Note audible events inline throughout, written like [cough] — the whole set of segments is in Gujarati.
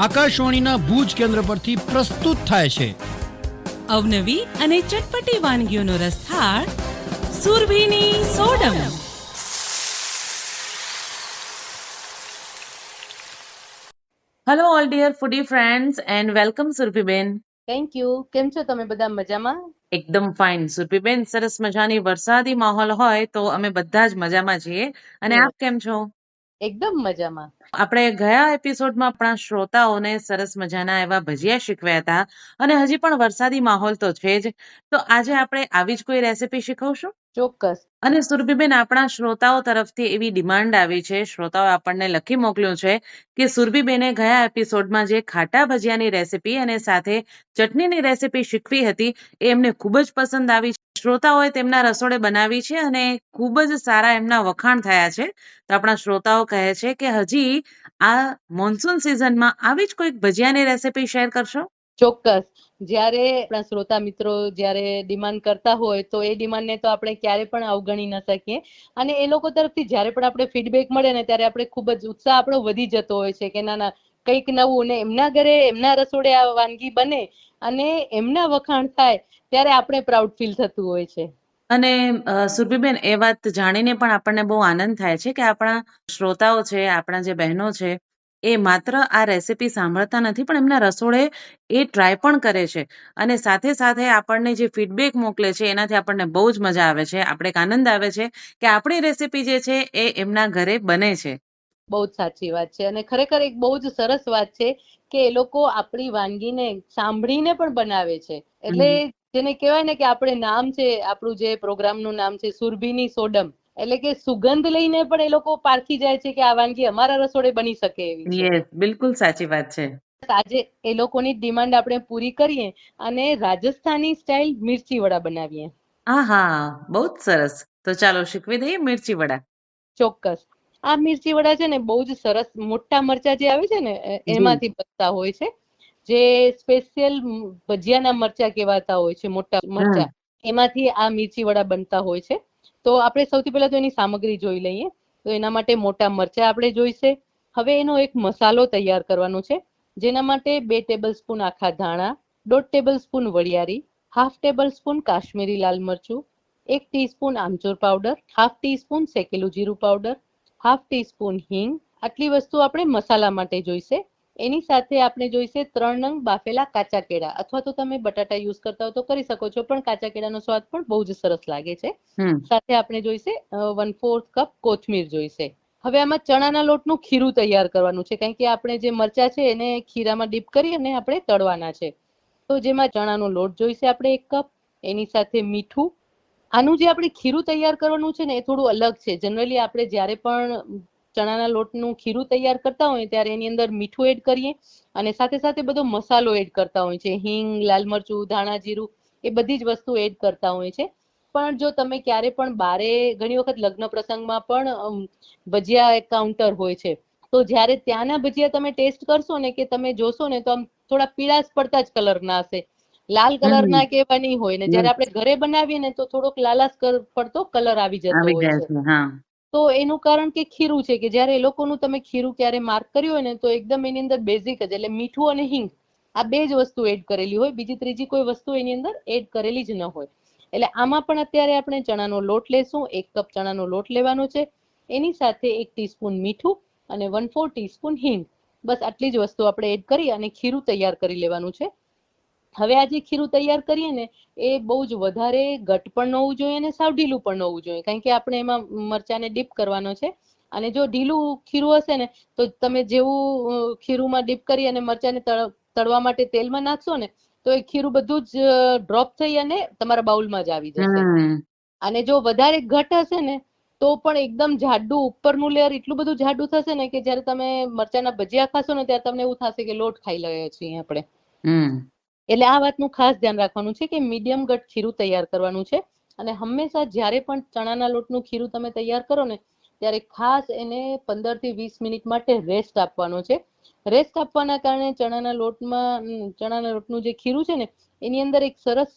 આકાશવાણીના ભુજ કેન્દ્ર પરથી પ્રસ્તુત થાય છે. અવનવી અને ચટપટી વાનગીઓનો રસથાળ સુરભીની સોડમ. Hello all dear foodie friends and welcome સુરભીબેન thank you કેમ છો તમે બધા મજામાં? એકદમ ફાઇન સુરભીબેન સરસ મજાની વરસાદી માહોલ હોય તો અમે બધા જ મજામાં છીએ. અને આપ કેમ છો? એકદમ મજામાં. આપણે ગયા એપિસોડમાં આપણા શ્રોતાઓને સરસ મજાના એવા ભજીયા શીખવ્યા હતા અને હજી પણ વરસાદી માહોલ તો છે જ. તો આજે આપણે આવી જ કોઈ રેસીપી શીખવશું? ચોક્કસ. અને સુરભીબેન, આપણા શ્રોતાઓ તરફથી એવી ડિમાન્ડ આવી છે શ્રોતાઓ આપણને લખી મોકલ્યું છે કે સુરભીબેને ગયા એપિસોડમાં જે ખાટા ભજીયાની રેસીપી અને સાથે ચટણીની રેસીપી શીખવી હતી, એ એમને ખૂબ જ પસંદ આવી છે. શ્રોતાઓએ તેમના રસોડે બનાવી છે અને ખૂબ જ સારા એમના વખાણ થયા છે. તો આપણા શ્રોતાઓ કહે છે કે, હજી આ મોન્સૂન સિઝનમાં આવી જ કોઈક ભજીયાની રેસીપી શેર કરશો? ચોક્કસ. જ્યારે આપણા શ્રોતા મિત્રો જ્યારે ડિમાન્ડ કરતા હોય તો એ ડિમાન્ડને તો આપણે ક્યારે પણ અવગણી ન શકીએ. અને એ લોકો તરફથી જ્યારે પણ આપણે ફીડબેક મળે ને ત્યારે આપણે ખૂબ જ ઉત્સાહ આપણો વધી જતો હોય છે કે ના ના, કંઈક નવું ને એમના ઘરે એમના રસોડે આ વાનગી બને અને એમના વખાણ થાય ત્યારે આપણે પ્રાઉડ ફીલ થતું હોય છે. અને સુરભીબેન, એ વાત જાણીને પણ આપણને બહુ આનંદ થાય છે કે આપણા શ્રોતાઓ છે, આપણા જે બહેનો છે એ માત્ર આ રેસીપી સાંભળતા નથી પણ એમના રસોડે એ ટ્રાય પણ કરે છે. અને સાથે સાથે આપણને જે ફીડબેક મોકલે છે એનાથી આપણને બહુ જ મજા આવે છે. આપણે એક આનંદ આવે છે કે આપણી રેસીપી જે છે એ એમના ઘરે બને છે. બહુ જ સાચી વાત છે. અને ખરેખર એક બહુ જ સરસ વાત છે કે એ લોકો આપણી વાનગીને સાંભળીને પણ બનાવે છે. એટલે જેને કહેવાય ને કે આપણે નામ છે આપણું જે પ્રોગ્રામનું નામ છે સુરભીની સોડમ એટલે કે સુગંધ લઈને પણ એ લોકો પારખી જાય છે કે આ વાનગી અમારા રસોડે બની શકે એવી યસ બિલકુલ સાચી વાત છે. આજે એ લોકોની ડિમાન્ડ આપણે પૂરી કરીએ અને રાજસ્થાની સ્ટાઇલ મિર્ચી વડા બનાવીએ. હા હા બહુ જ સરસ. તો ચાલો શીખવી દઈએ મિર્ચી વડા. ચોક્કસ. આ મિર્ચી વડા છે ને બહુ જ સરસ મોટા મરચા જે આવે છે ને એમાંથી બનતા હોય છે. જે સ્પેશિયલ ભજીયાના મરચા કહેવાતા હોય છે મોટા મરચા. એમાંથી આ મિર્ચી વડા બનતા હોય છે. તો આપણે સૌથી પહેલા તો એની સામગ્રી જોઈ લઈએ. તો એના માટે મોટા મરચા આપણે જોઈશે. હવે એનો એક મસાલો તૈયાર કરવાનો છે. જેના માટે બે ટેબલ સ્પૂન આખા ધાણા, દોઢ ટેબલ સ્પૂન વરિયાળી હાફ ટેબલ સ્પૂન કાશ્મીરી લાલ મરચું, એક teaspoon amchur powder half teaspoon શેકેલું જીરું પાવડર હાફ ટીસ્પૂન હિંગ. આટલી વસ્તુ આપણે મસાલા માટે જોઈશે. એની સાથે આપણે જોઈશે ત્રણ નંગ બાફેલા કાચા કેળા. અથવા તો તમે બટાટા યુઝ કરતા હો તો કરી શકો છો પણ કાચા કેળાનો સ્વાદ પણ બહુ જ સરસ લાગે છે. સાથે આપણે જોઈશે વન ફોર્થ કપ કોથમીર જોઈશે. હવે આમાં ચણાના લોટનું ખીરું તૈયાર કરવાનું છે કારણ કે આપણે જે મરચા છે એને ખીરામાં ડીપ કરી અને આપણે તળવાના છે. તો જેમાં ચણાનો લોટ જોઈશે આપણે એક કપ એની સાથે મીઠું. આનું જે આપણે ખીરું તૈયાર કરવાનું છે ને એ થોડું અલગ છે. જનરલી આપણે જ્યારે પણ ચણાના લોટનું ખીરું તૈયાર કરતા હોય ત્યારે એની અંદર મીઠું એડ કરીએ અને સાથે સાથે બધો મસાલો એડ કરતા હોય છે. હિંગ લાલ મરચું ધાણા જીરું એ બધી જ વસ્તુ એડ કરતા હોય છે. પણ જો તમે ક્યારે પણ બારે ઘણી વખત લગ્ન પ્રસંગમાં પણ ભજીયા કાઉન્ટર હોય છે તો જ્યારે ત્યાંના ભજીયા તમે ટેસ્ટ કરશો ને કે તમે જોશો ને તો આમ થોડા પીળાશ પડતા જ કલર ના હશે. લાલ કલર ના કે એવા નહીં હોય ને જયારે આપણે ઘરે બનાવીએ ને તો થોડોક લાલાશ પડતો કલર આવી જતો હોય છે. તો એનું કારણ કે ખીરું છે કે જ્યારે એ લોકોનું તમે ખીરું ક્યારે માર્ક કર્યું હોય ને, તો એકદમ એની અંદર બેઝિક જ, એટલે મીઠું અને હિંગ, આ બે જ વસ્તુ એડ કરેલી હોય. બીજી ત્રીજી કોઈ વસ્તુ એની અંદર એડ કરેલી જ ન હોય. એટલે આમાં પણ અત્યારે આપણે ચણાનો લોટ લેશું. એક કપ ચણાનો લોટ લેવાનો છે. એની સાથે એક ટીસ્પૂન મીઠું અને વન ફોર ટીસ્પૂન હિંગ. બસ આટલી જ વસ્તુ આપણે એડ કરી અને ખીરું તૈયાર કરી લેવાનું છે. હવે આ જે ખીરું તૈયાર કરીએ ને એ બહુ જ વધારે ઘટ પણ ન હોવું જોઈએ અને સાવ ઢીલું પણ ન હોવું જોઈએ. કારણ કે આપણે એમાં મરચાને ડીપ કરવાનો છે. અને જો ઢીલું ખીરું હશે ને તો તમે જેવું ખીરુંમાં ડીપ કરી અને મરચાને તળવા માટે તેલમાં નાખશો ને તો એ ખીરું બધું જ ડ્રોપ થઈ અને તમારા બાઉલમાં જ આવી જશે. અને જો વધારે ઘટ હશે ને તો પણ એકદમ જાડું ઉપરનું લેયર એટલું બધું જાડું થશે ને કે જ્યારે તમે મરચાના ભજીયા ખાશો ને ત્યારે તમને એવું થશે કે લોટ ખાઈ લઈએ છીએ આપણે. એટલે આ વાતનું ખાસ ધ્યાન રાખવાનું છે કે મીડિયમ ઘટ ખીરું તૈયાર કરવાનું છે. અને હંમેશા જ્યારે પણ ચણાના લોટનું ખીરું તમે તૈયાર કરો ને ત્યારે ખાસ એને પંદરથી વીસ મિનિટ માટે રેસ્ટ આપવાનો છે. રેસ્ટ આપવાના કારણે ચણાના લોટમાં ચણાના લોટનું જે ખીરું છે ને એની અંદર એક સરસ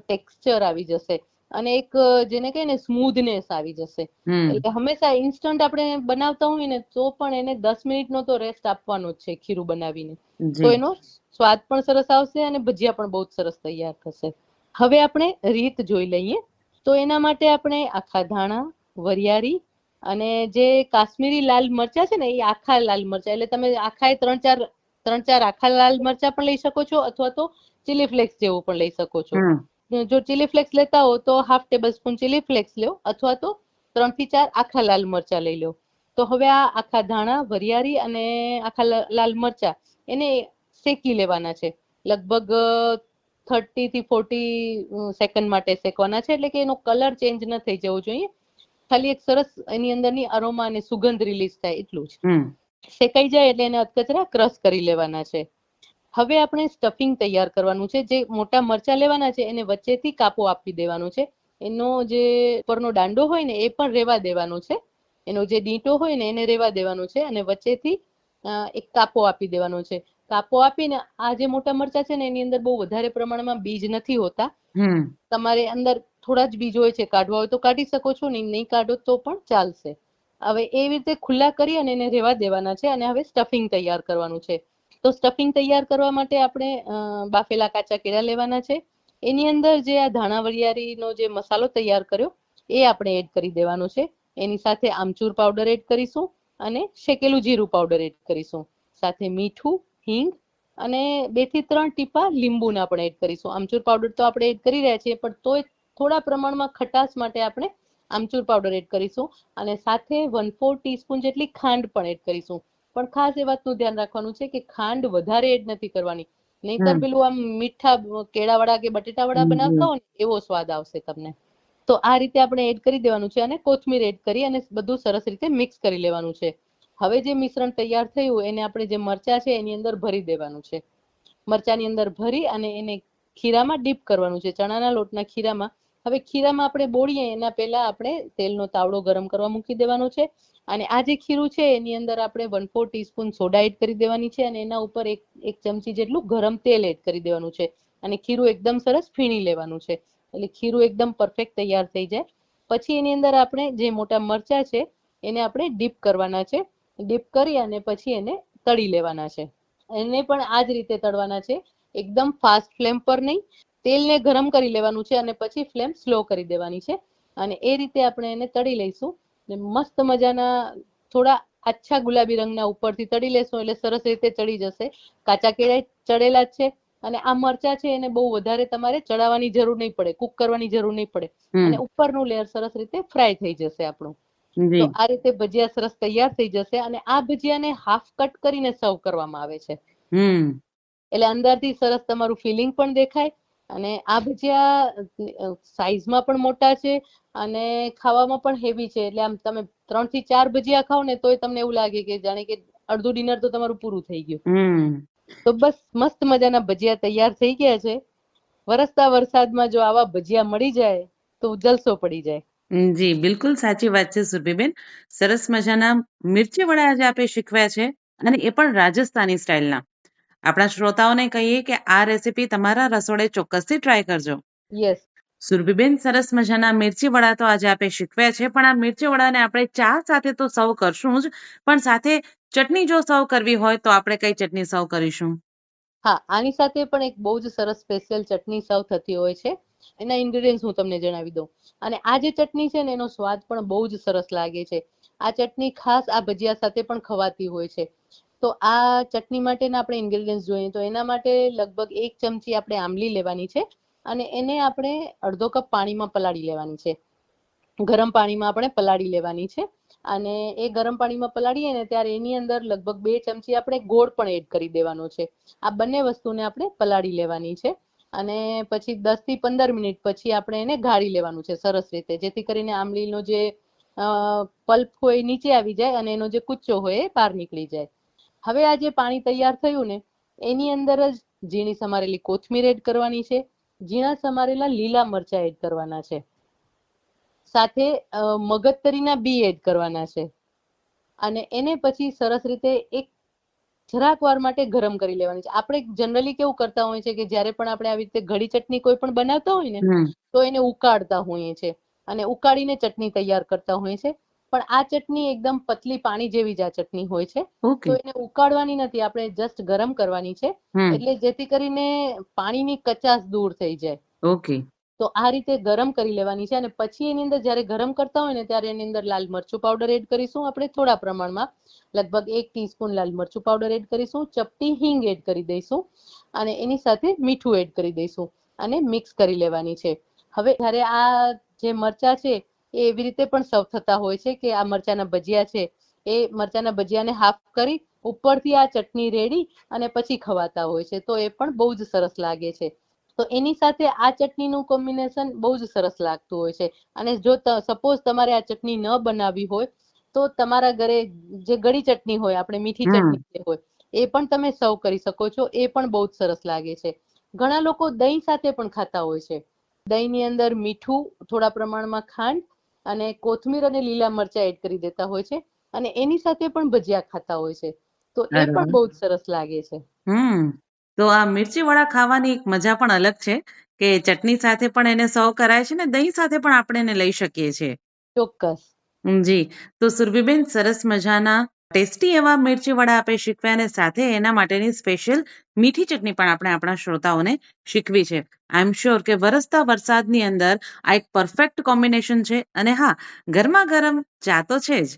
ટેક્સચર આવી જશે. અને એક જેને કહે ને સ્મૂધનેસ આવી જશે. એટલે હંમેશા ઇન્સ્ટન્ટ આપણે બનાવતા હોઈએ ને તો પણ એને દસ મિનિટનો તો રેસ્ટ આપવાનો જ છે ખીરું બનાવીને. તો એનો સ્વાદ પણ સરસ આવશે અને ભજીયા પણ બહુ જ સરસ તૈયાર થશે. હવે આપણે રીત જોઈ લઈએ. તો એના માટે આપણે આખા ધાણા વરિયાળી અને જે કાશ્મીરી લાલ મરચા છે ને એ આખા લાલ મરચા. એટલે તમે આખા એ ત્રણ ચાર ત્રણ ચાર આખા લાલ મરચા પણ લઈ શકો છો અથવા તો ચીલી ફ્લેક્સ જેવું પણ લઈ શકો છો. જો ચીલી ફ્લેક્સ લેતા હો તો half tablespoon chilli flakes લો અથવા તો ત્રણથી ચાર આખા લાલ મરચા લઈ લો. તો હવે આ આખા ધાણા વરિયાળી અને આખા લાલ મરચા એને શેકી લેવાના છે? લગભગ થર્ટી થી ફોર્ટી સેકન્ડ માટે શેકવાના છે. એટલે કે એનો કલર ચેન્જ ન થઈ જવો જોઈએ. ખાલી એક સરસ એની અંદરની અરોમા અને સુગંધ રિલીઝ થાય એટલું જ. શેકાઈ જાય એટલે એને અધકચરા ક્રશ કરી લેવાના છે. હવે આપણે સ્ટફિંગ તૈયાર કરવાનું છે. જે મોટા મરચા લેવાના છે એને વચ્ચેથી કાપો આપી દેવાનો છે. એનો જે ઉપરનો દાંડો હોય ને એ પણ રેવા દેવાનો છે. એનો જે ડીંટો હોય ને એને રેવા દેવાનો છે અને વચ્ચેથી એક કાપો આપી દેવાનો છે. કાપો આપીને આ જે મોટા મરચા છે ને એની અંદર બહુ વધારે પ્રમાણમાં બીજ નથી હોતા. તમારે અંદર થોડા જ બીજ હોય છે કાઢવા હોય તો કાઢી શકો છો નહીં નહીં કાઢો તો પણ ચાલશે. હવે એવી રીતે ખુલ્લા કરી અને એને રેવા દેવાના છે અને હવે સ્ટફિંગ તૈયાર કરવાનું છે. તો સ્ટફિંગ તૈયાર કરવા માટે આપણે બાફેલા કાચા કેળા લેવાના છે. એની અંદર જે આ ધાણા વરિયાળીનો જે મસાલો તૈયાર કર્યો એ આપણે એડ કરી દેવાનો છે. એની સાથે આમચૂર પાવડર એડ કરીશું અને શેકેલું જીરું પાવડર એડ કરીશું. સાથે મીઠું હિંગ અને બેથી ત્રણ ટીપા લીંબુના આપણે એડ કરીશું. આમચૂર પાવડર તો આપણે એડ કરી રહ્યા છીએ પણ તોય થોડા પ્રમાણમાં ખટાશ માટે આપણે આમચૂર પાવડર એડ કરીશું અને સાથે વન ફોર ટીસ્પૂન જેટલી ખાંડ પણ એડ કરીશું. પણ ખાસ એ વાતનું ધ્યાન રાખવાનું છે કે ખાંડ વધારે એડ નથી કરવાની. નહીંતર. પેલું આમ મીઠા કેળાવાળા કે બટેટાવાળા બનાવતા હોય ને એવો સ્વાદ આવશે તમને. તો આ રીતે આપણે એડ કરી દેવાનું છે અને કોથમીર એડ કરી અને બધું સરસ રીતે મિક્સ કરી લેવાનું છે. હવે જે મિશ્રણ તૈયાર થયું, એને આપણે જે મરચા છે, એની અંદર ભરી દેવાનું છે. મરચાની અંદર ભરી અને એને ખીરામાં ડીપ કરવાનું છે. ચણાના લોટના ખીરામાં. હવે ખીરામાં આપણે બોળીએ, એના પહેલા આપણે તેલનો તાવડો ગરમ કરવા મૂકી દેવાનો છે અને આ જે ખીરું છે, એની અંદર આપણે one fourth teaspoon soda add કરી દેવાની છે અને એના ઉપર એક એક ચમચી જેટલું ગરમ તેલ એડ કરી દેવાનું છે અને ખીરું એકદમ સરસ ફીણી લેવાનું છે. એટલે ખીરું એકદમ પરફેક્ટ તૈયાર થઈ જાય. પછી એની અંદર આપણે જે મોટા મરચા છે, એને આપણે ડીપ કરવાના છે. ડીપ કરી અને પછી એને તળી લેવાના છે. એને પણ આ જ રીતે તળવાના છે. એકદમ ફાસ્ટ ફ્લેમ પર નહીં. તેલને ગરમ કરી લેવાનું છે અને પછી ફ્લેમ સ્લો કરી દેવાની છે. અને એ રીતે આપણે એને તળી લઈશું. ને મસ્ત મજાના થોડા આછા ગુલાબી રંગના ઉપરથી તળી લેશું એટલે સરસ રીતે ચડી જશે. કાચા કેળા ચડેલા જ છે અને આ મરચા છે એને બહુ વધારે તમારે ચડાવવાની જરૂર નહીં પડે. કુક કરવાની જરૂર નહીં પડે. અને ઉપરનું લેયર સરસ રીતે ફ્રાય થઈ જશે આપણું. તો આ રીતે ભજીયા સરસ તૈયાર થઈ જશે અને આ ભજીયાને હાફ કટ કરીને સર્વ કરવામાં આવે છે. એટલે અંદરથી સરસ તમારું ફિલિંગ પણ દેખાય અને આ ભજીયા સાઈઝમાં પણ મોટા છે અને ખાવામાં પણ હેવી છે. એટલે આમ તમે ત્રણથી ચાર ભજીયા ખાઓ ને તોય તમને એવું લાગે કે જાણે કે અડધું ડિનર તો તમારું પૂરું થઈ ગયું. તો બસ મસ્ત મજાના ભજીયા તૈયાર થઈ ગયા છે. વરસતા વરસાદમાં જો આવા ભજીયા મળી જાય તો જલસો પડી જાય. જી બિલકુલ સાચી વાત છે સુરભીબેન. સરસ મજાના મિર્ચી વડા આજે આપે શીખવ્યા છે અને એ પણ રાજસ્થાની સ્ટાઇલના. આપણા શ્રોતાઓને કહીએ કે આ રેસીપી તમારા રસોડે ચોક્કસથી ટ્રાય કરજો. યસ સુરભીબેન સરસ મજાના મિર્ચી વડા તો આજે આપે શીખવ્યા છે પણ આ મિર્ચી વડાને આપણે ચા સાથે તો સર્વ કરશું જ પણ સાથે ચટણી જો સર્વ કરવી હોય તો આપણે કઈ ચટણી સર્વ કરીશું? હા આની સાથે પણ એક બહુ જ સરસ સ્પેશિયલ ચટણી સર્વ થતી હોય છે. એના ઇન્ગ્રેડિયન્ટ્સ હું તમને જણાવી દઉં. અને આ જે ચટણી છે ને, એનો સ્વાદ પણ બહુ જ સરસ લાગે છે. આ ચટણી ખાસ આ ભજીયા સાથે પણ ખવાતી હોય છે. તો આ ચટણી માટેના આપણે ઇન્ગ્રેડિયન્ટ્સ જોઈએ તો એના માટે લગભગ એક ચમચી આપણે આંબલી લેવાની છે અને એને આપણે અડધો કપ પાણીમાં પલાળી લેવાની છે. ગરમ પાણીમાં આપણે પલાળી લેવાની છે અને એ ગરમ પાણીમાં પલાળીએ ને ત્યારે એની અંદર લગભગ બે ચમચી આપણે ગોળ પણ એડ કરી દેવાનો છે. આ બંને વસ્તુને આપણે પલાળી લેવાની છે. અને પછી દસથી પંદર મિનિટ પછી આપણે એને ગાળી લેવાનું છે સરસ રીતે. જેથી કરીને આંબલીનો જે પલ્પ હોય નીચે આવી જાય અને એનો જે કુચ્ચો હોય એ બહાર નીકળી જાય. હવે આ જે પાણી તૈયાર થયું ને, એની અંદર જ ઝીણી સમારેલી કોથમીર એડ કરવાની છે. ઝીણા સમારેલા લીલા મરચા એડ કરવાના છે. સાથે મગજતરીના બી એડ કરવાના છે. અને એને પછી સરસ રીતે એક જરાક વાર માટે ગરમ કરી લેવાની છે. આપણે જનરલી કેવું કરતા હોઈએ છે કે જ્યારે પણ આપણે આવી રીતે ઘડી ચટણી કોઈ પણ બનાવતા હોય ને તો એને ઉકાળતા હોઈએ છે અને ઉકાળીને ચટણી તૈયાર કરતા હોઈએ છે પણ આ ચટણી એકદમ પતલી પાણી જેવી જ આ ચટણી હોય છે. તો એને ઉકાળવાની નથી આપણે જસ્ટ ગરમ કરવાની છે. એટલે જેથી કરીને પાણીની કચાશ દૂર થઈ જાય. ઓકે. તો આ રીતે ગરમ કરી લેવાની છે અને પછી એની અંદર જ્યારે ગરમ કરતા હોય ને ત્યારે એની અંદર લાલ મરચું પાવડર એડ કરીશું આપણે થોડા પ્રમાણમાં. લગભગ એક ટીસ્પૂન લાલ મરચું પાવડર એડ કરીશું, ચપટી હિંગ એડ કરી દઈશું અને એની સાથે મીઠું એડ કરી દઈશું અને મિક્સ કરી લેવાની છે. હવે જ્યારે આ જે મરચા છે એ એવી રીતે પણ સર્વ થતા હોય છે કે આ મરચાના ભજીયા છે એ મરચાના ભજીયાને હાફ કરી ઉપરથી આ ચટણી રેડી અને પછી ખવાતા હોય છે. તો એ પણ બહુ જ સરસ લાગે છે. તો એની સાથે આ ચટણીનું કોમ્બિનેશન બહુ જ સરસ લાગતું હોય છે. અને જો સપોઝ તમારે આ ચટણી ન બનાવવી હોય તો તમારા ઘરે જે ગળી ચટણી હોય આપણે મીઠી ચટણી હોય એ પણ તમે સર્વ કરી શકો છો. એ પણ બહુ જ સરસ લાગે છે. ઘણા લોકો દહીં સાથે પણ ખાતા હોય છે. દહીંની અંદર મીઠું થોડા પ્રમાણમાં ખાંડ અને કોથમીર અને લીલા મરચાં એડ કરી દેતા હોય છે. અને એની સાથે પણ ભજીયા ખાતા હોય છે. તો એ પણ બહુ જ સરસ લાગે છે. હમ. તો આ મિર્ચી વડા ખાવાની એક મજા પણ અલગ છે કે ચટણી સાથે પણ એને સર્વ કરાય છે ને દહીં સાથે પણ આપણે એને લઈ શકીએ છીએ. ચોક્કસ. જી. તો સુરભીબેન સરસ મજાના ટેસ્ટી એવા મિર્ચી વડા આપે શીખવ્યા અને સાથે એના માટેની સ્પેશિયલ મીઠી ચટણી પણ આપણે આપણા શ્રોતાઓને શીખવી છે. આઈ એમ શ્યોર કે વરસતા વરસાદની અંદર આ એક પરફેક્ટ કોમ્બિનેશન છે અને હા ગરમા ગરમ ચા તો છે જ.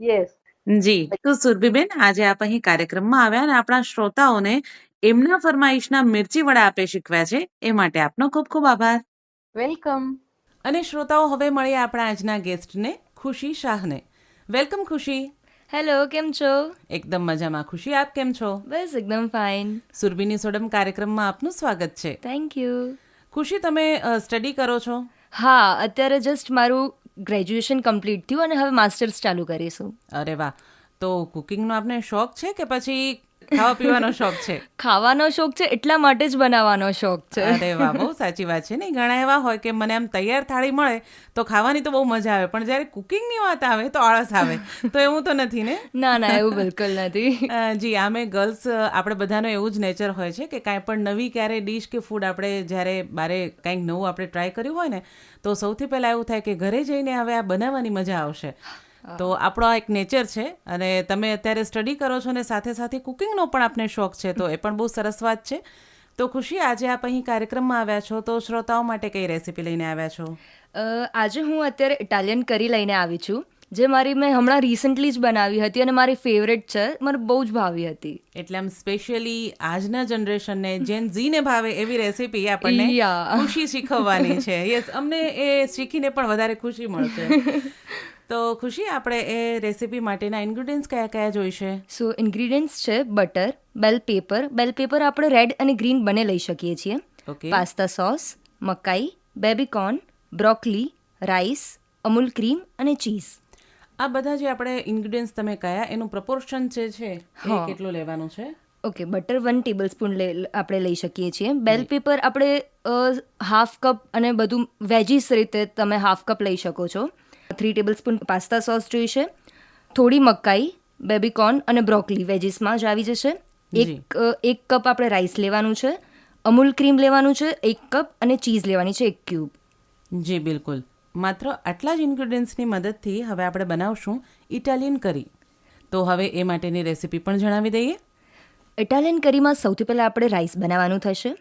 યસ જી. તો સુરભીબેન આજે આપ અહીં કાર્યક્રમમાં આવ્યા અને આપણા શ્રોતાઓને એમના ફરમાઈશના મિર્ચી વડા આપે શીખવ્યા છે એ માટે આપનો ખૂબ ખૂબ આભાર. વેલકમ. અને શ્રોતાઓ હવે મળીએ આપણા આજના ગેસ્ટને ખુશી શાહને. વેલકમ ખુશી. હેલો કેમ છો? એકદમ મજામાં. ખુશી આપ કેમ છો? બસ એકદમ ફાઇન. સુરભીની સોડમ કાર્યક્રમમાં આપનું સ્વાગત છે. થેન્ક યુ ખુશી તમે સ્ટડી કરો છો? હા અત્યારે જસ્ટ મારું ગ્રેજ્યુએશન કમ્પ્લીટ થયું અને હવે માસ્ટર્સ ચાલુ કરીશું. અરે વાહ. તો કુકિંગનો આપને શોખ છે કે પછી ખાવા પીવાનો શોખ છે? ખાવાનો શોખ છે એટલા માટે જ બનાવવાનો શોખ છે. અરે વાહ બહુ સાચી વાત છે નહીં ઘણા એવા હોય કે મને આમ તૈયાર થાળી મળે તો ખાવાની તો બહુ મજા આવે પણ જ્યારે કુકિંગની વાત આવે તો આળસ આવે. તો એવું તો નથી ને? ના ના એવું બિલકુલ નથી. [laughs] જી આમે ગર્લ્સ આપણે બધાનો એવું જ નેચર હોય છે કે કાંઈ પણ નવી ક્યારે ડિશ કે ફૂડ આપણે જ્યારે બારે કંઈક નવું આપણે ટ્રાય કર્યું હોય ને તો સૌથી પહેલાં એવું થાય કે ઘરે જઈને હવે આ બનાવવાની મજા આવશે. તો આપણો આ એક નેચર છે અને તમે અત્યારે સ્ટડી કરો છો અને સાથે સાથે કુકિંગનો પણ આપને શોખ છે તો એ પણ બહુ સરસ વાત છે. તો ખુશી આજે આપ અહીં કાર્યક્રમમાં આવ્યા છો તો શ્રોતાઓ માટે કઈ રેસીપી લઈને આવ્યા છો? અ, આજે હું અત્યારે ઇટાલિયન કરી લઈને આવી છું જે મારી મેં હમણાં રિસન્ટલી જ બનાવી હતી અને મારી ફેવરેટ છે મને બહુ જ ભાવી હતી. એટલે આમ સ્પેશિયલી આજના જનરેશનને જેન ઝીને ભાવે એવી રેસીપી આપણને. ખુશી શીખવવાની છે. યસ અમને એ શીખીને પણ વધારે ખુશી મળશે. [laughs] તો ખુશી આપણે એ રેસીપી માટેના ઇન્ગ્રીડિયન્ટ્સ કયા કયા જોઈશે? સો ઇન્ગ્રીડિયન્ટ્સ છે butter bell pepper bell pepper આપણે રેડ અને ગ્રીન બંને લઈ શકીએ છીએ. ઓકે પાસ્તા સોસ મકાઈ baby corn broccoli rice Amul cream અને ચીઝ આ બધા જે આપણે ઇન્ગ્રીડિયન્ટ્સ તમે કયા એનું પ્રપોર્શન જે છે એ કેટલું લેવાનું છે? Okay butter one tablespoon આપણે લઈ શકીએ છીએ. બેલ પેપર આપણે હાફ કપ અને બધું વેજીસ રીતે તમે હાફ કપ લઈ શકો છો. Three tablespoon pasta sauce જોઈશે થોડી મકાઈ બેબીકોર્ન અને બ્રોકલી વેજીસમાં જ આવી જશે. એક એક કપ આપણે રાઈસ લેવાનું છે અમૂલ ક્રીમ લેવાનું છે એક કપ અને ચીઝ લેવાની છે એક ક્યુબ. જી બિલકુલ. માત્ર આટલા જ ઇન્ગ્રીડિયન્ટ્સની મદદથી હવે આપણે બનાવશું ઇટાલિયન કરી. તો હવે એ માટેની રેસીપી પણ જણાવી દઈએ. ઇટાલિયન કરીમાં સૌથી પહેલાં આપણે રાઈસ બનાવવાનું થશે.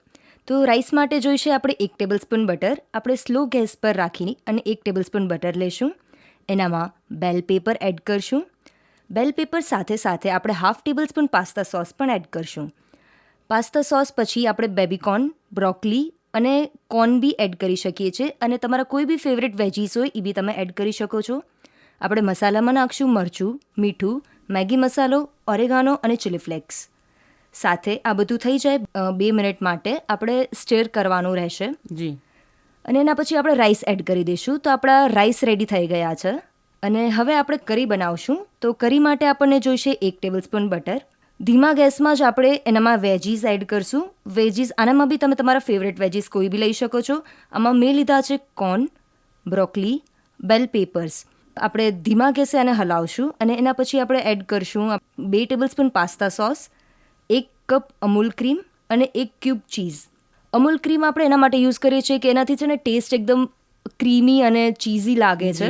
તો રાઈસ માટે જોઈશે આપણે એક ટેબલ સ્પૂન બટર આપણે સ્લો ગેસ પર રાખીને અને એક ટેબલ સ્પૂન બટર લેશું. એનામાં બેલ પેપર એડ કરશું. બેલ પેપર સાથે સાથે આપણે half tablespoon pasta sauce પણ એડ કરશું. પાસ્તા સોસ પછી આપણે બેબીકોર્ન બ્રોકલી અને કોર્ન બી એડ કરી શકીએ છીએ અને તમારા કોઈ બી ફેવરેટ વેજીસ હોય એ બી તમે એડ કરી શકો છો. આપણે મસાલામાં નાખશું મરચું, મીઠું, મેગી મસાલો ઓરેગાનો અને ચીલી ફ્લેક્સ સાથે આ બધું થઈ જાય બે મિનિટ માટે આપણે સ્ટેર કરવાનું રહેશે. જી. અને એના પછી આપણે રાઈસ એડ કરી દઈશું. તો આપણા રાઈસ રેડી થઈ ગયા છે. અને હવે આપણે કરી બનાવશું. તો કરી માટે આપણને જોઈશે એક ટેબલ સ્પૂન બટર ધીમા ગેસમાં જ આપણે એનામાં વેજીસ એડ કરશું. વેજીસ આનામાં બી તમે તમારા ફેવરેટ વેજીસ કોઈ બી લઈ શકો છો. આમાં મેં લીધા છે કોર્ન બ્રોકલી બેલ પેપર્સ આપણે ધીમા ગેસે આને હલાવશું અને એના પછી આપણે એડ કરશું બે ટેબલ સ્પૂન પાસ્તા સોસ એક કપ અમૂલ ક્રીમ અને એક ક્યુબ ચીઝ અમૂલ ક્રીમ આપણે એના માટે યુઝ કરીએ છીએ કે એનાથી છે ને ટેસ્ટ એકદમ ક્રીમી અને ચીઝી લાગે છે.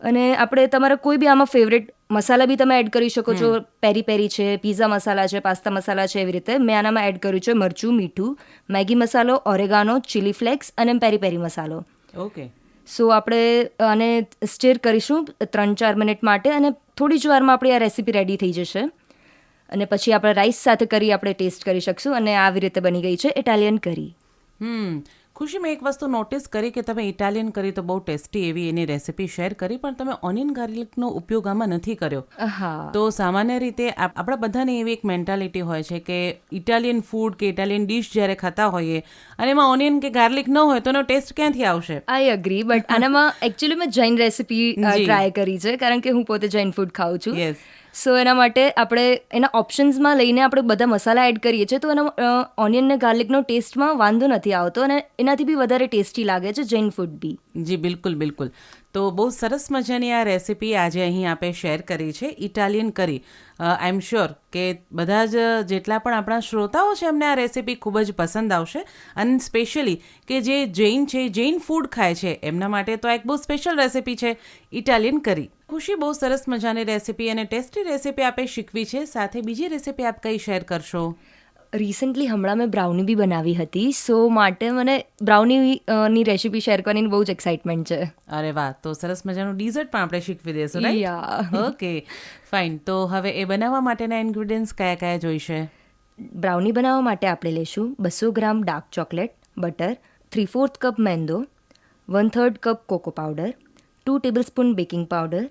અને આપણે તમારા કોઈ બી આમાં ફેવરેટ મસાલા બી તમે એડ કરી શકો છો. પેરી પેરી છે પીઝા મસાલા છે પાસ્તા મસાલા છે એવી રીતે. મેં આનામાં એડ કર્યું છે મરચું મીઠું મેગી મસાલો ઓરેગાનો ચીલી ફ્લેક્સ અને પેરી પેરી મસાલો. ઓકે. સો આપણે આને સ્ટીર કરીશું ત્રણ ચાર મિનિટ માટે અને થોડી જ વારમાં આપણી આ રેસીપી રેડી થઈ જશે. અને પછી આપણે રાઈસ સાથે કરી આપણે ટેસ્ટ કરી શકશું અને આવી રીતે બની ગઈ છે ઇટાલિયન કરી હમ ખુશી મેં એક વસ્તુ નોટિસ કરી કે તમે ઇટાલિયન કરી તો બહુ ટેસ્ટી એવી એની રેસિપી શેર કરી પણ તમે ઓનિયન ગાર્લિકનો ઉપયોગ આમાં નથી કર્યો. હા તો સામાન્ય રીતે આપણા બધાને એવી એક મેન્ટાલિટી હોય છે કે ઇટાલિયન ફૂડ કે ઇટાલિયન ડિશ જ્યારે ખાતા હોઈએ અને એમાં ઓનિયન કે ગાર્લિક ન હોય તો એનો ટેસ્ટ ક્યાંથી આવશે? આઈ અગ્રી બટ આનામાં એકચ્યુઅલી મેં જૈન રેસીપી ટ્રાય કરી છે કારણ કે હું પોતે જૈન ફૂડ ખાઉં છું. Yes. સો એના માટે આપણે એના ઓપ્શન્સમાં લઈને આપણે બધા મસાલા એડ કરીએ છીએ. તો એના ઓનિયન ને ગાર્લિકનો ટેસ્ટમાં વાંધો નથી આવતો અને એનાથી બી વધારે ટેસ્ટી લાગે છે જૈન ફૂડ બી. જી, બિલકુલ બિલકુલ. તો બહુ સરસ મજાની આ રેસીપી આજે અહીં આપે શેર કરી છે, ઇટાલિયન કરી. આઈ એમ શ્યોર કે બધા જ જેટલા પણ આપણા શ્રોતાઓ છે એમને આ રેસિપી ખૂબ જ પસંદ આવશે. અને સ્પેશિયલી કે જે જૈન છે, જૈન ફૂડ ખાય છે, એમના માટે તો એક બહુ સ્પેશિયલ રેસીપી છે, ઇટાલિયન કરી. ખુશી બહુ સરસ મજાની રેસીપી અને ટેસ્ટી રેસીપી આપે શીખવી છે. સાથે બીજી રેસીપી આપ કઈ શેર કરશો? રિસન્ટલી હમણાં મેં બ્રાઉની બી બનાવી હતી. સો માટે મને બ્રાઉની ની રેસીપી શેર કરવાની બહુ જ એક્સાઇટમેન્ટ છે. અરે વાહ તો સરસ મજાનું ડીઝર્ટ પણ આપણે શીખવી દેશું રાઈટ ઓકે ફાઇન તો હવે એ બનાવવા માટેના ઇન્ગ્રીડિયન્ટ્સ કયા કયા જોઈશે? બ્રાઉની બનાવવા માટે આપણે લઈશું બસો gram dark chocolate butter three fourth cup મેંદો one third cup cocoa powder two tablespoon baking powder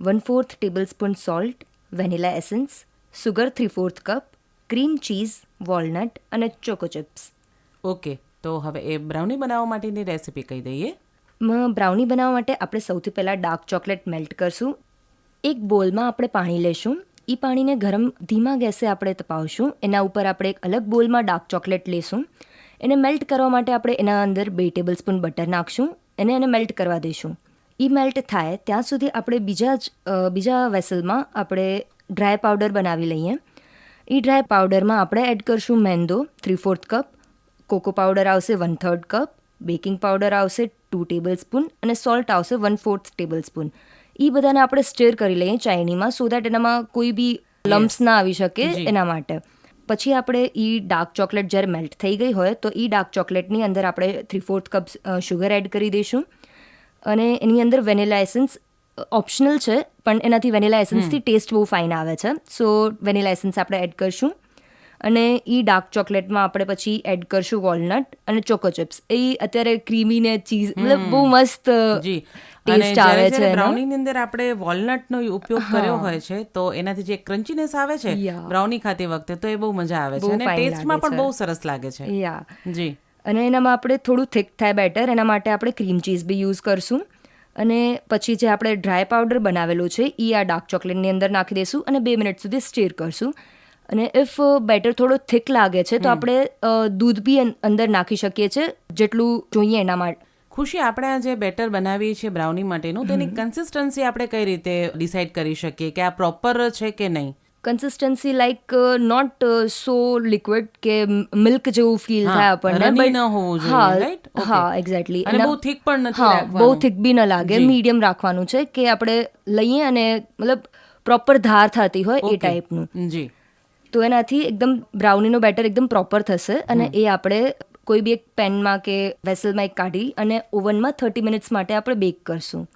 one fourth tablespoon salt vanilla essence sugar three fourth cup cream cheese walnut અને ચોકો ચિપ્સ. ઓકે તો હવે એ બ્રાઉની બનાવવા માટેની રેસિપી કહી દઈએ. બ્રાઉની બનાવવા માટે આપણે સૌથી પહેલાં ડાર્ક ચોકલેટ મેલ્ટ કરશું. એક બોલમાં આપણે પાણી લેશું. એ પાણીને ગરમ ધીમા ગેસે આપણે તપાવશું. એના ઉપર આપણે એક અલગ બોલમાં ડાર્ક ચોકલેટ લેશું. એને મેલ્ટ કરવા માટે આપણે એના અંદર બે ટેબલ સ્પૂન બટર નાખશું. એને એને મેલ્ટ કરવા દઈશું. એ મેલ્ટ થાય ત્યાં સુધી આપણે બીજા જ બીજા વેસલમાં આપણે ડ્રાય પાવડર બનાવી લઈએ. એ ડ્રાય પાવડરમાં આપણે એડ કરશું મેંદો three fourth cup cocoa powder આવશે one third cup baking powder આવશે ટુ ટેબલ સ્પૂન અને સોલ્ટ આવશે વન ફોર્થ ટેબલ સ્પૂન એ બધાને આપણે સ્ટેર કરી લઈએ ચાઇનીમાં સો દેટ એનામાં કોઈ બી લમ્સ ના આવી શકે એના માટે. પછી આપણે એ ડાર્ક ચોકલેટ જ્યારે મેલ્ટ થઈ ગઈ હોય તો એ ડાર્ક ચોકલેટની અંદર આપણે three fourth cup sugar add કરી દઈશું. અને એની અંદર વેનિલા એસન્સ ઓપ્શનલ છે. પણ એનાથી વેનિલા એસન્સથી ટેસ્ટ બહુ ફાઇન આવે છે. સો વેનિલા એસન્સ આપણે એડ કરશું. અને એ ડાર્ક ચોકલેટમાં આપણે પછી એડ કરશું વોલનટ અને ચોકો ચિપ્સ એ અત્યારે ક્રીમી ને ચીઝ મતલબ બહુ મસ્ત ટેસ્ટ આવે છે બ્રાઉની ની અંદર આપણે વોલનટનો ઉપયોગ કર્યો હોય છે તો એનાથી જે ક્રન્ચીનેસ આવે છે. બ્રાઉની ખાતી વખતે તો એ બહુ મજા આવે છે અને ટેસ્ટમાં પણ બહુ સરસ લાગે છે. યા જી. અને એનામાં આપણે થોડું થિક થાય બેટર એના માટે આપણે ક્રીમ ચીઝ બી યુઝ કરશું. અને પછી જે આપણે ડ્રાય પાવડર બનાવેલું છે એ આ ડાર્ક ચોકલેટની અંદર નાખી દઈશું અને બે મિનિટ સુધી સ્ટીર કરશું. અને ઇફ બેટર થોડો થિક લાગે છે તો આપણે દૂધ બી અંદર નાખી શકીએ છીએ જેટલું જોઈએ એના માટે. ખુશી આપણે આ જે બેટર બનાવીએ છીએ બ્રાઉની માટેનું તેની કન્સિસ્ટન્સી આપણે કઈ રીતે ડિસાઇડ કરી શકીએ કે આ પ્રોપર છે કે નહીં? Consistency like not so liquid કે મિલ્ક જેવું ફીલ થાય આપણને હા, હા એક્ઝેક્ટલી અને બહુ thick પણ નથી હા બહુ. થિક બી ન લાગે મીડિયમ રાખવાનું છે કે આપણે લઈએ અને મતલબ પ્રોપર ધાર થતી હોય એ. ટાઈપનું જી. તો એનાથી એકદમ બ્રાઉનીનો બેટર એકદમ પ્રોપર થશે અને એ આપણે કોઈ બી એક પેનમાં કે વેસલમાં એક કાઢી અને ઓવનમાં થર્ટી મિનિટ્સ માટે આપણે બેક કરશું.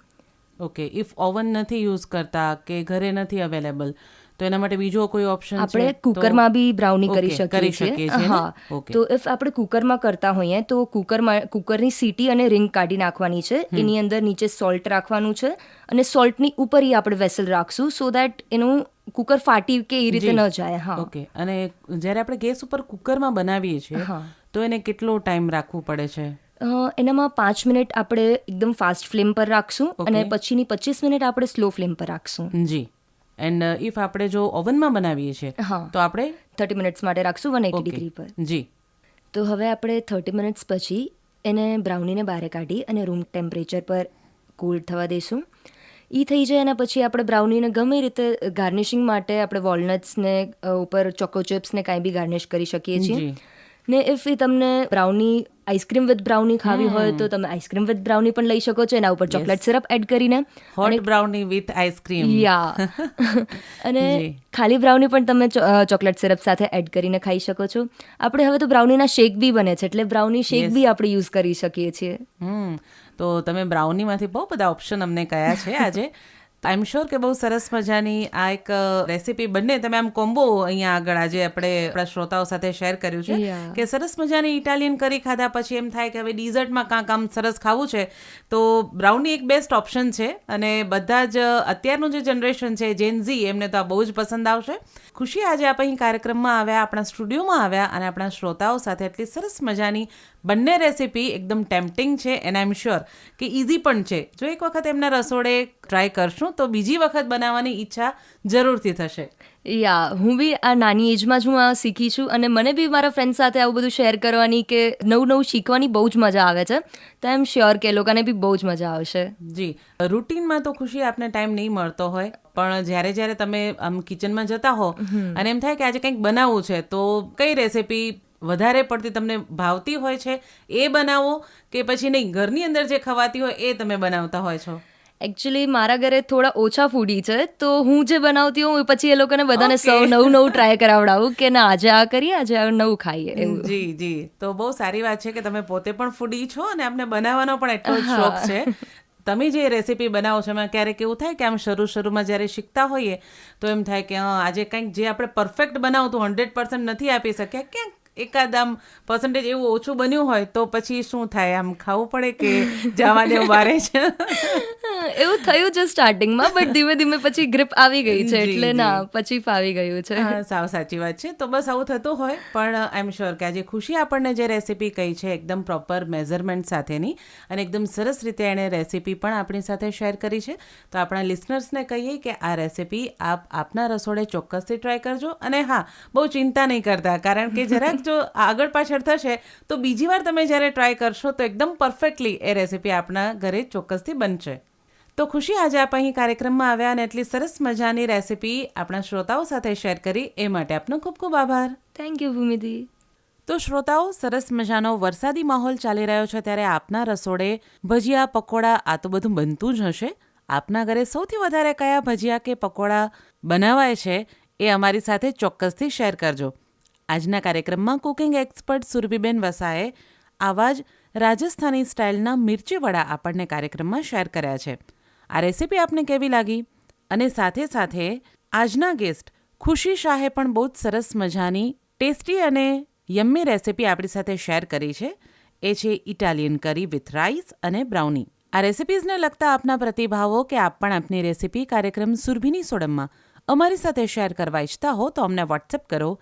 ઓકે ઇફ ઓવન નથી યુઝ કરતા કે ઘરે નથી અવેલેબલ તો એના માટે બીજો કોઈ ઓપ્શન આપણે કુકરમાં બી બ્રાઉની કરી શકીએ છીએ. હા. તો ઇફ આપણે કુકરમાં કરતા હોઈએ તો કુકરમાં કુકરની સીટી અને રિંગ કાઢી નાખવાની છે. એની અંદર નીચે સોલ્ટ રાખવાનું છે અને સોલ્ટની ઉપર ઈ આપણે વેસલ રાખશું સો દેટ એનું કુકર ફાટી કે એ રીતે ન જાય હા. ઓકે અને જ્યારે આપણે ગેસ ઉપર કુકરમાં બનાવીએ છીએ તો એને કેટલો ટાઈમ રાખવું પડે છે? એનામાં પાંચ મિનિટ આપણે એકદમ ફાસ્ટ ફ્લેમ પર રાખશું અને પછીની પચીસ મિનિટ આપણે સ્લો ફ્લેમ પર રાખશું. જી. એન્ડ ઇફ આપણે જો ઓવનમાં બનાવીએ છીએ. તો આપણે થર્ટી મિનિટ્સ માટે રાખશું વન એટી ડિગ્રી પર. જી. તો હવે આપણે થર્ટી મિનિટ્સ પછી એને બ્રાઉનીને બહાર કાઢી અને રૂમ ટેમ્પરેચર પર કૂલ થવા દઈશું. એ થઈ જાય એના પછી આપણે બ્રાઉનીને ગમે રીતે ગાર્નિશિંગ માટે આપણે વોલનટ્સને ઉપર ચોકો ચિપ્સને કાંઈ બી ગાર્નિશ કરી શકીએ છીએ. ને ઇફ એ તમને બ્રાઉની આઈસ્ક્રીમ વિથ બ્રાઉની ખાવી હોય તો તમે આઈસ્ક્રીમ વિથ બ્રાઉની પણ લઈ શકો છો. એના ઉપર ચોકલેટ સિરપ એડ કરીને hot brownie with ice cream યા અને [laughs] ખાલી બ્રાઉની પણ તમે ચોકલેટ સિરપ સાથે એડ કરીને ખાઈ શકો છો. આપણે હવે તો બ્રાઉનીના શેક બી બને છે એટલે બ્રાઉની શેક બી આપણે યુઝ કરી શકીએ છીએ. હમ. તો તમે બ્રાઉનીમાંથી બહુ બધા ઓપ્શન અમને કયા છે આજે. આઈ એમ શ્યોર કે બહુ સરસ મજાની આ એક રેસીપી બંને તમે આમ કોમ્બો અહીંયા આગળ આજે આપણે આપણા શ્રોતાઓ સાથે શેર કર્યું છે કે સરસ મજાની ઇટાલિયન કરી ખાધા પછી એમ થાય કે હવે ડિઝર્ટમાં કાંક આમ સરસ ખાવું છે તો બ્રાઉની એક બેસ્ટ ઓપ્શન છે અને બધા જ અત્યારનું જે જનરેશન છે જેનઝી એમને તો આ બહુ જ પસંદ આવશે. ખુશી આજે આપણે અહીં કાર્યક્રમમાં આવ્યા આપણા સ્ટુડિયોમાં આવ્યા અને આપણા શ્રોતાઓ સાથે એટલી સરસ મજાની બંને રેસીપી એકદમ ટેમ્પટિંગ છે એન્ડ આઈ એમ શ્યોર કે ઇઝી પણ છે. જો એક વખત એમના રસોડે ટ્રાય કરશું તો બીજી વખત બનાવવાની ઈચ્છા જરૂરથી થશે. યા હું બી આ નાની એજમાં જ હું આ શીખી છું અને મને બી મારા ફ્રેન્ડ સાથે આવું બધું શેર કરવાની કે નવું નવું શીખવાની બહુ જ મજા આવે છે. તો એમ શ્યોર કે એ લોકોને બી બહુ જ મજા આવશે. જી રૂટીનમાં તો ખુશી આપને ટાઈમ નહીં મળતો હોય પણ જ્યારે જ્યારે તમે આમ કિચનમાં જતા હો અને એમ થાય કે આજે કંઈક બનાવવું છે તો કઈ રેસીપી વધારે પડતી તમને ભાવતી હોય છે એ બનાવો કે પછી નહીં ઘરની અંદર જે ખવાતી હોય એ તમે બનાવતા હોય છો? એકચ્યુઅલી મારા ઘરે થોડા ઓછા ફૂડી છે તો હું જે બનાવતી હોઉં પછી એ લોકોને બધાને સૌ નવું નવું ટ્રાય કરાવડાવું કે ના આજે આ કરીએ આજે આ નવું ખાઈએ એવું. જી જી. તો બહુ સારી વાત છે કે તમે પોતે પણ ફૂડી છો અને આપને બનાવવાનો પણ એટલો જ શોખ છે. તમે જે રેસીપી બનાવો છો એમાં ક્યારેક એવું થાય કે આમ શરૂ શરૂમાં જ્યારે શીખતા હોઈએ તો એમ થાય કે હા, આજે કંઈક જે આપણે પરફેક્ટ બનાવતું હંડ્રેડ પર્સન્ટ નથી આપી શક્યા ક્યાંક એકાદ આમ પર્સન્ટેજ એવું ઓછું બન્યું હોય તો પછી શું થાય? આમ ખાવું પડે કે જવા દેવું બારે છે? [laughs] એવું થયું છે સ્ટાર્ટિંગમાં બટ ધીમે ધીમે પછી ગ્રીપ આવી ગઈ છે એટલે ના પછી ફાવી ગયું છે. સાવ સાચી વાત છે. તો બસ આવું થતું હોય પણ આઈ એમ શ્યોર કે આજે ખુશી આપણને જે રેસીપી કહી છે એકદમ પ્રોપર મેઝરમેન્ટ સાથેની અને એકદમ સરસ રીતે એણે રેસીપી પણ આપણી સાથે શેર કરી છે. તો આપણા લિસનર્સને કહીએ કે આ રેસીપી આપ આપના રસોડે ચોક્કસથી ટ્રાય કરજો. અને હા બહુ ચિંતા નહીં કરતા કારણ કે જરાક જો આગળ પાછળ થશે તો બીજી વાર તમે જ્યારે ટ્રાય કરશો તો એકદમ પરફેક્ટલી એ રેસીપી આપના ઘરે ચોક્કસથી બનશે. તો ખુશી આજે આપ અહીં કાર્યક્રમમાં આવ્યા અને એટલી સરસ મજાની રેસીપી આપણા શ્રોતાઓ સાથે શેર કરી એ માટે આપનો ખૂબ ખૂબ આભાર. થેન્ક યુ ભૂમિતિ તો શ્રોતાઓ સરસ મજાનો વરસાદી માહોલ ચાલી રહ્યો છે ત્યારે આપના રસોડે ભજીયા પકોડા આ તો બધું બનતું જ હશે. આપના ઘરે સૌથી વધારે કયા ભજીયા કે પકોડા બનાવાય છે એ અમારી સાથે ચોક્કસથી શેર કરજો. આજના કાર્યક્રમમાં કુકિંગ એક્સપર્ટ સુરભીબેન વસાએ આવા જ રાજસ્થાની સ્ટાઇલના મિર્ચી વડા આપણને કાર્યક્રમમાં શેર કર્યા છે. આ રેસીપી આપને કેવી લાગી? અને સાથે સાથે આજના ગેસ્ટ ખુશી શાહે પણ બહુ જ સરસ મજાની, ટેસ્ટી અને યમ્મી રેસીપી આપણી સાથે શેર કરી છે. એ છે ઇટાલિયન કરી વિથ રાઈસ અને બ્રાઉની. આ રેસિપીઝને લગતા આપના પ્રતિભાવો કે આપ પણ આપની રેસીપી કાર્યક્રમ સુરભીની સોડમમાં અમારી સાથે શેર કરવા ઈચ્છતા હો તો અમને વોટ્સએપ કરો